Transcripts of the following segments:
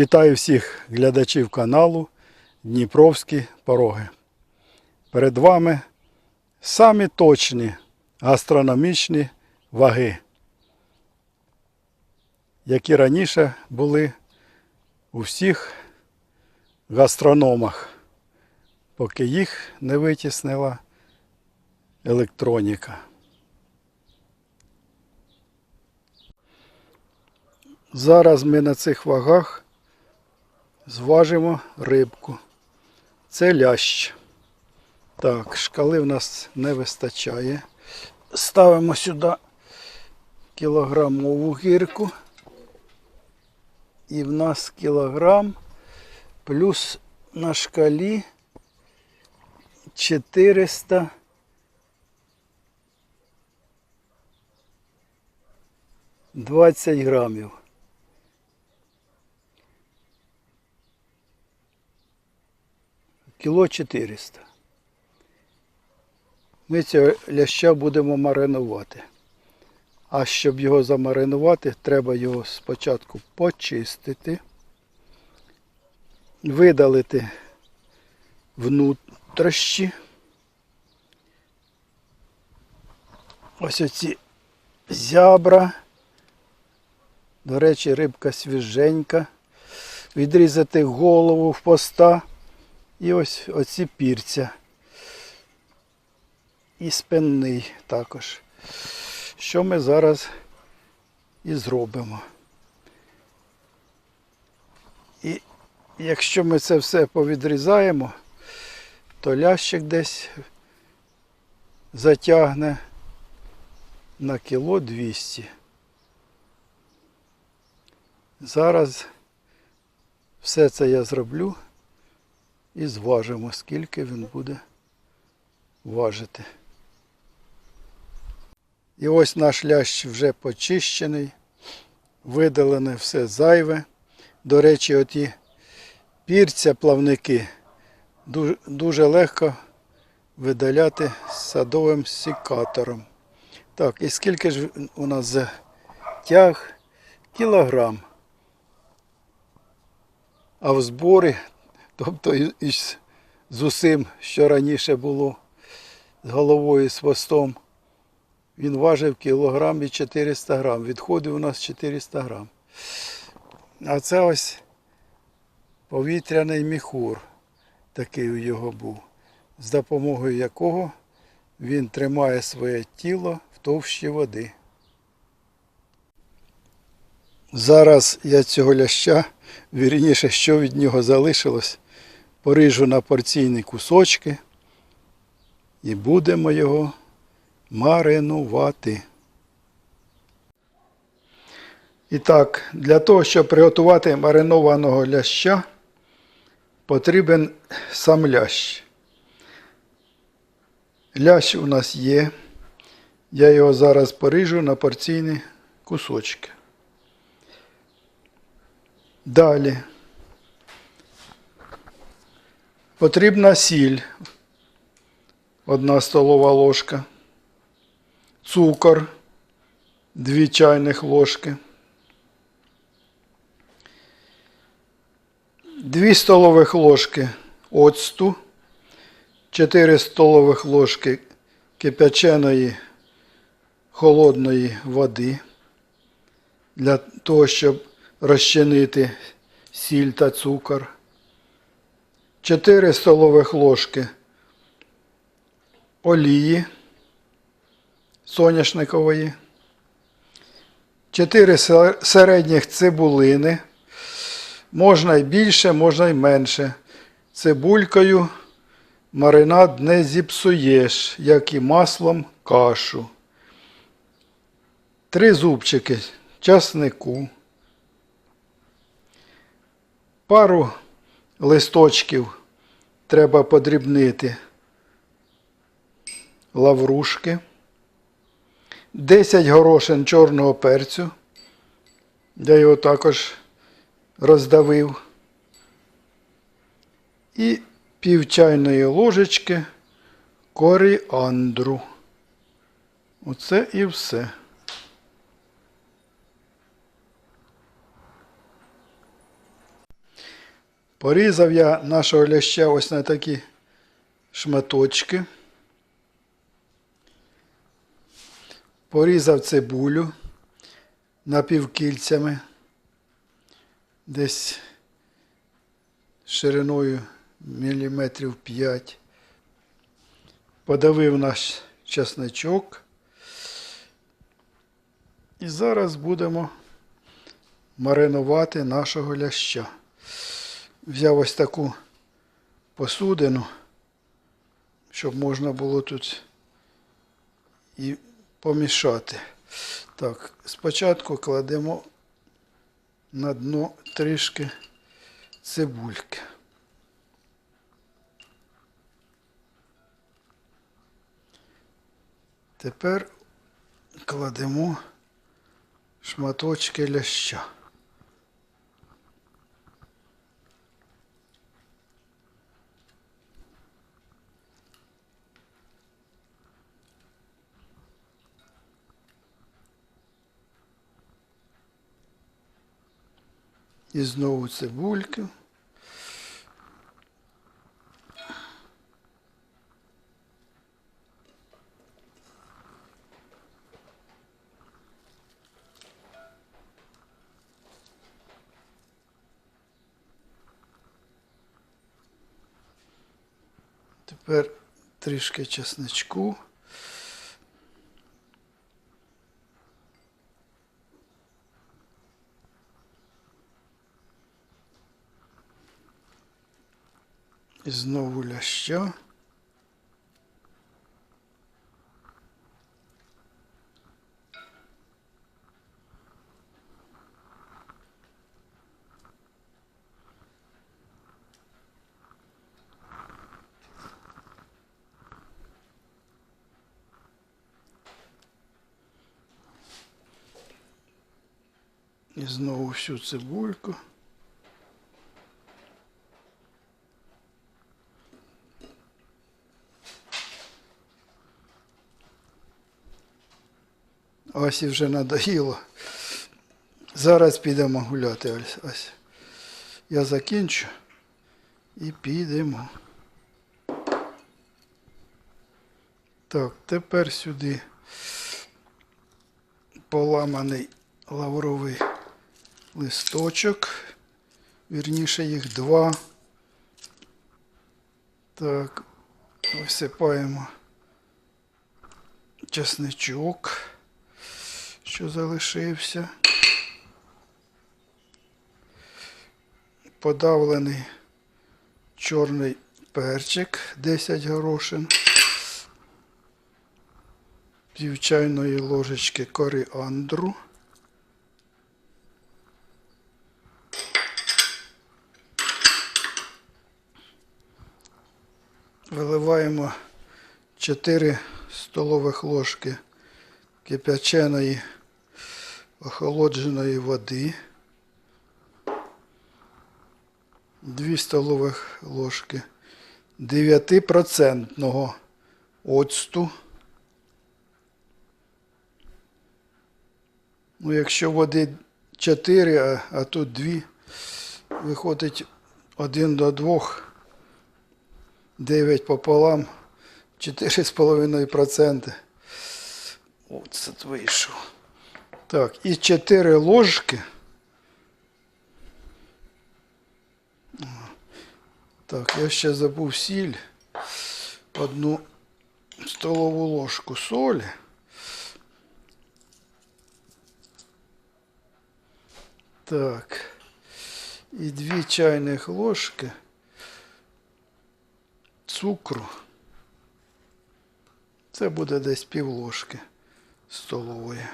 Вітаю всіх глядачів каналу Дніпровські пороги. Перед вами самі точні гастрономічні ваги, які раніше були у всіх гастрономах, поки їх не витіснила електроніка. Зараз ми на цих вагах зважимо рибку. Це лящ. Так, шкали в нас не вистачає. Ставимо сюди кілограмову гірку. І в нас кілограм плюс на шкалі 400 20 грамів. Кіло 400. Ми цього ляща будемо маринувати. А щоб його замаринувати, треба його спочатку почистити, видалити внутрішні. Ось оці зябра. До речі, рибка свіженька. Відрізати голову в поста. І ось оці пірця. І спинний також. Що ми зараз і зробимо. І якщо ми це все повідрізаємо, то лящик десь затягне на кіло 200. Зараз все це я зроблю і зважимо, скільки він буде важити. І ось наш лящ вже почищений, видалене все зайве. До речі, оті пірця плавники дуже, дуже легко видаляти садовим сікатором. Так, і скільки ж у нас затяг? Кілограм. А в зборі, тобто із, з усім, що раніше було, з головою, з хвостом, він важив кілограм і 400 грам. Відходив у нас 400 грам. А це ось повітряний міхур, такий у його був, з допомогою якого він тримає своє тіло в товщі води. Зараз я цього ляща, вірніше, що від нього залишилось, поріжу на порційні кусочки і будемо його маринувати. І так, для того, щоб приготувати маринованого ляща, потрібен сам лящ. Лящ у нас є. Я його зараз поріжу на порційні кусочки. Далі. Потрібна сіль. Одна столова ложка. Цукор. Дві чайних ложки. Дві столових ложки оцту. 4 столових ложки кипяченої холодної води для того, щоб розчинити сіль та цукор. 4 столових ложки олії соняшникової. 4 середніх цибулини. Можна й більше, можна й менше. Цибулькою маринад не зіпсуєш, як і маслом кашу. Три зубчики часнику. Пару листочків треба подрібнити лаврушки. 10 горошин чорного перцю. Я його також роздавив. І пів чайної ложечки коріандру. Оце і все. Порізав я нашого ляща ось на такі шматочки. Порізав цибулю напівкільцями, десь шириною міліметрів 5. Подавив наш чесничок. І зараз будемо маринувати нашого ляща. Взяв ось таку посудину, щоб можна було тут і помішати. Так, спочатку кладемо на дно трішки цибульки. Тепер кладемо шматочки ляща. І знову цибульку. Тепер трішки чесничку. І знову ляща. І знову всю цибульку. Ось і вже надоїло. Зараз підемо гуляти. Ось, ось. Я закінчу і підемо. Так, тепер сюди поламаний лавровий листочок. Вірніше їх два. Так, висипаємо чесничок, що залишився. Подавлений чорний перчик 10 горошин. Пів чайної ложечки коріандру. Виливаємо 4 столових ложки кип'яченої охолодженої води. 2 столових ложки 9% оцту. Ну, якщо води 4, а, а тут 2, виходить 1 до 2, 9 пополам, 4,5%. Оцет вийшов. Так, і 4 ложки. Так, я ще забув сіль. Одну столову ложку солі. Так. І дві чайних ложки цукру. Це буде десь пів ложки столової.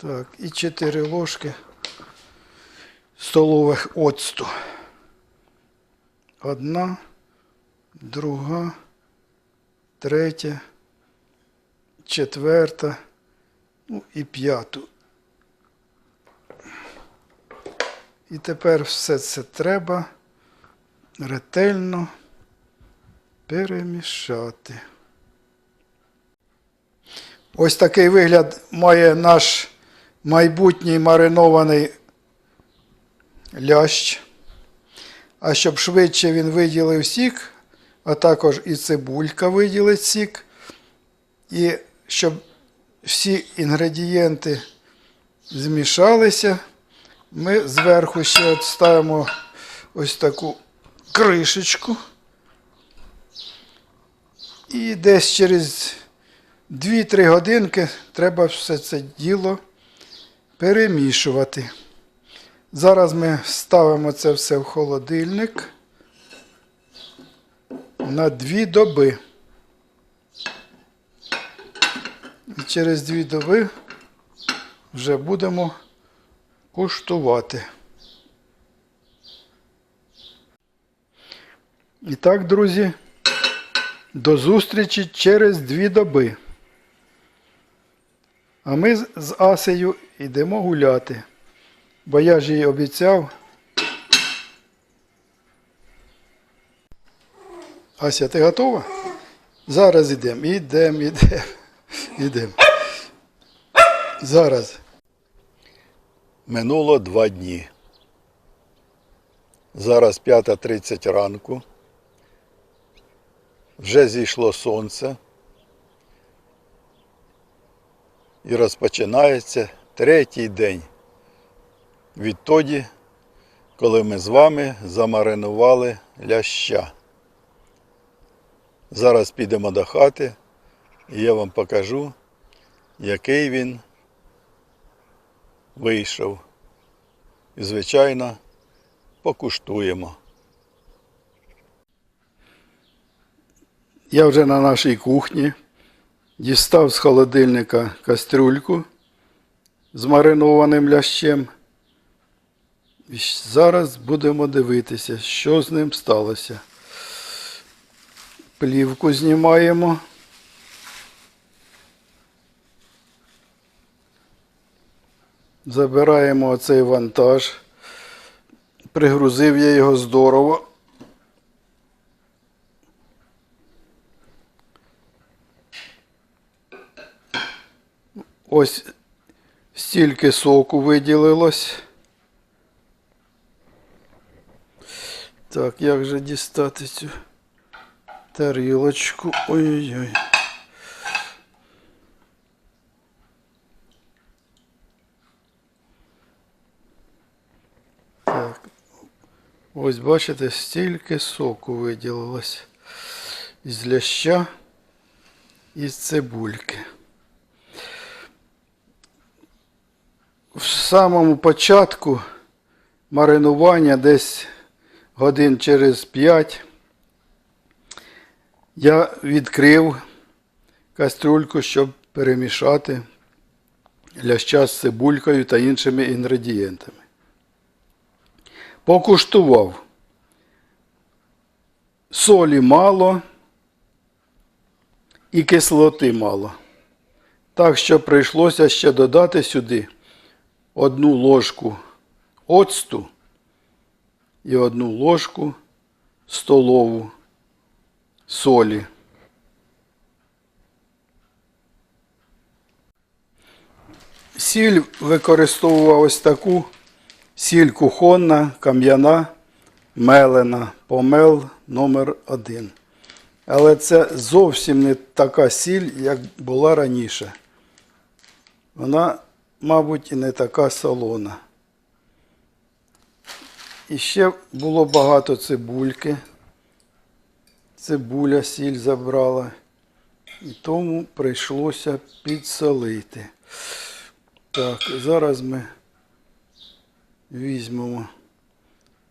Так, і 4 ложки столових оцту. Одна, друга, третя, четверта, ну і п'яту. І тепер все це треба ретельно перемішати. Ось такий вигляд має наш майбутній маринований лящ. А щоб швидше він виділив сік, а також і цибулька виділить сік. І щоб всі інгредієнти змішалися, ми зверху ще ставимо ось таку кришечку. І десь через 2-3 годинки треба все це діло перемішувати. Зараз ми ставимо це все в холодильник на 2 доби. І через 2 доби вже будемо куштувати. І так, друзі, до зустрічі через 2 доби. А ми з- Асею йдемо гуляти. Бо я ж їй обіцяв. Ася, ти готова? Зараз йдемо. Ідемо, ідемо. Ідемо. Зараз. Минуло два дні. Зараз 5.30 ранку. Вже зійшло сонце. І розпочинається третій день відтоді, коли ми з вами замаринували ляща. Зараз підемо до хати, і я вам покажу, який він вийшов. І, звичайно, покуштуємо. Я вже на нашій кухні дістав з холодильника кастрюльку з маринованим лящем. І зараз будемо дивитися, що з ним сталося. Плівку знімаємо. Забираємо оцей вантаж. Пригрузив я його здорово. Ось стільки соку виділилось. Так, як же дістати цю тарілочку? Ой-ой-ой. Так. Ось бачите, стільки соку виділилось із ляща і з цибульки. В самому початку маринування десь годин через 5 я відкрив кастрюльку, щоб перемішати ляща з цибулькою та іншими інгредієнтами. Покуштував. Солі мало і кислоти мало. Так що прийшлося ще додати сюди одну ложку оцту і одну ложку столову солі. Сіль використовував ось таку сіль кухонна, кам'яна, мелена, помел номер 1 Але це зовсім не така сіль, як була раніше. Вона, мабуть, і не така солона. І ще було багато цибульки. Цибуля сіль забрала. І тому прийшлося підсолити. Так, зараз ми візьмемо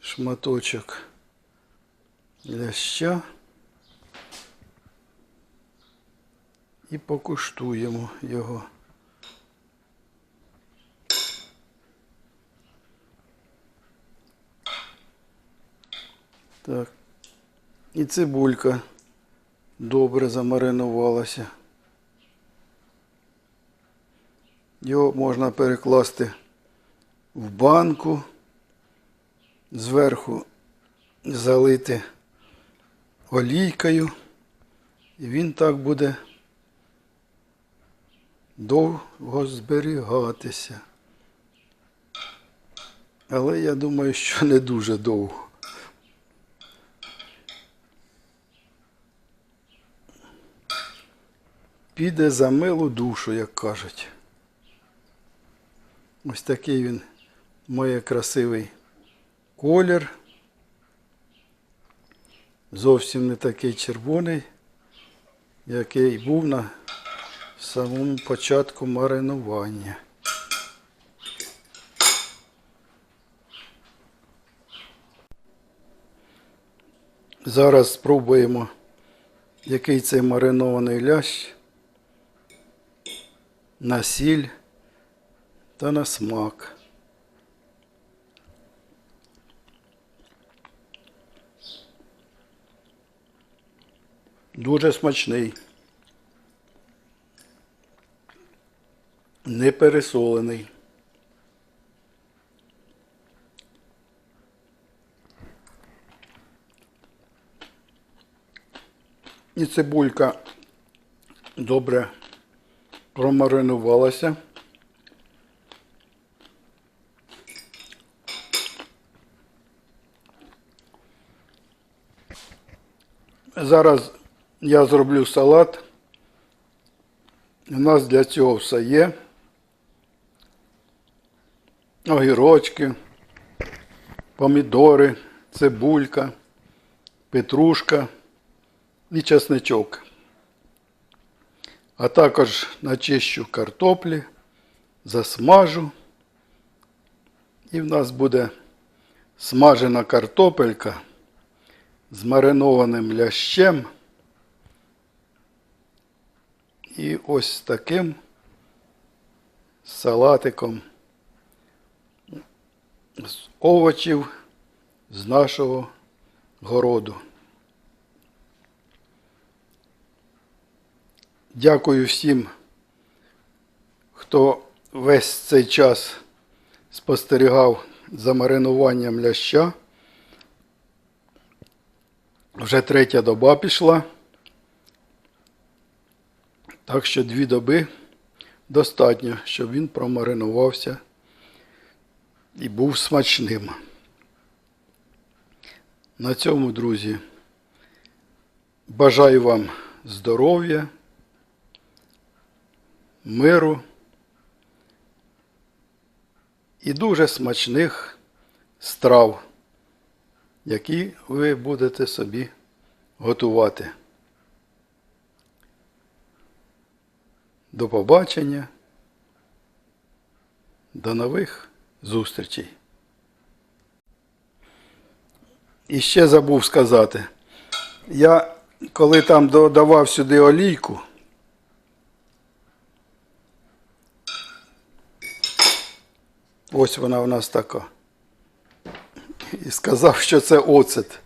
шматочок ляща і покуштуємо його. Так. І цибулька добре замаринувалася. Його можна перекласти в банку, зверху залити олійкою, і він так буде довго зберігатися. Але я думаю, що не дуже довго. Піде за милу душу, як кажуть. Ось такий він має красивий колір. Зовсім не такий червоний, який був на самому початку маринування. Зараз спробуємо, який це маринований лящ на сіль та на смак. Дуже смачний. Не пересолений. І цибулька добре промаринувалася. Зараз я зроблю салат. У нас для цього все є. Огірочки, помідори, цибулька, петрушка і чесничок. А також начищу картоплі, засмажу. І в нас буде смажена картопелька з маринованим лящем. І ось таким салатиком з овочів з нашого городу. Дякую всім, хто весь цей час спостерігав за маринуванням ляща. Вже третя доба пішла. Так що дві доби достатньо, щоб він промаринувався і був смачним. На цьому, друзі, бажаю вам здоров'я, миру і дуже смачних страв, які ви будете собі готувати. До побачення. До нових зустрічей. І ще забув сказати. Я коли там додавав сюди олійку, ось вона у нас така. І сказав, що це оцет.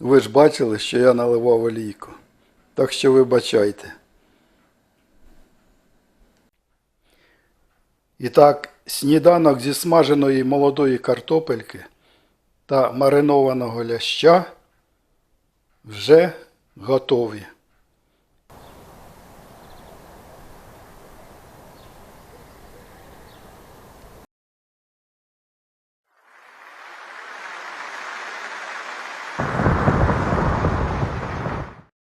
Ви ж бачили, що я наливав олійку. Так що вибачайте. І так, сніданок зі смаженої молодої картопельки та маринованого ляща вже готові.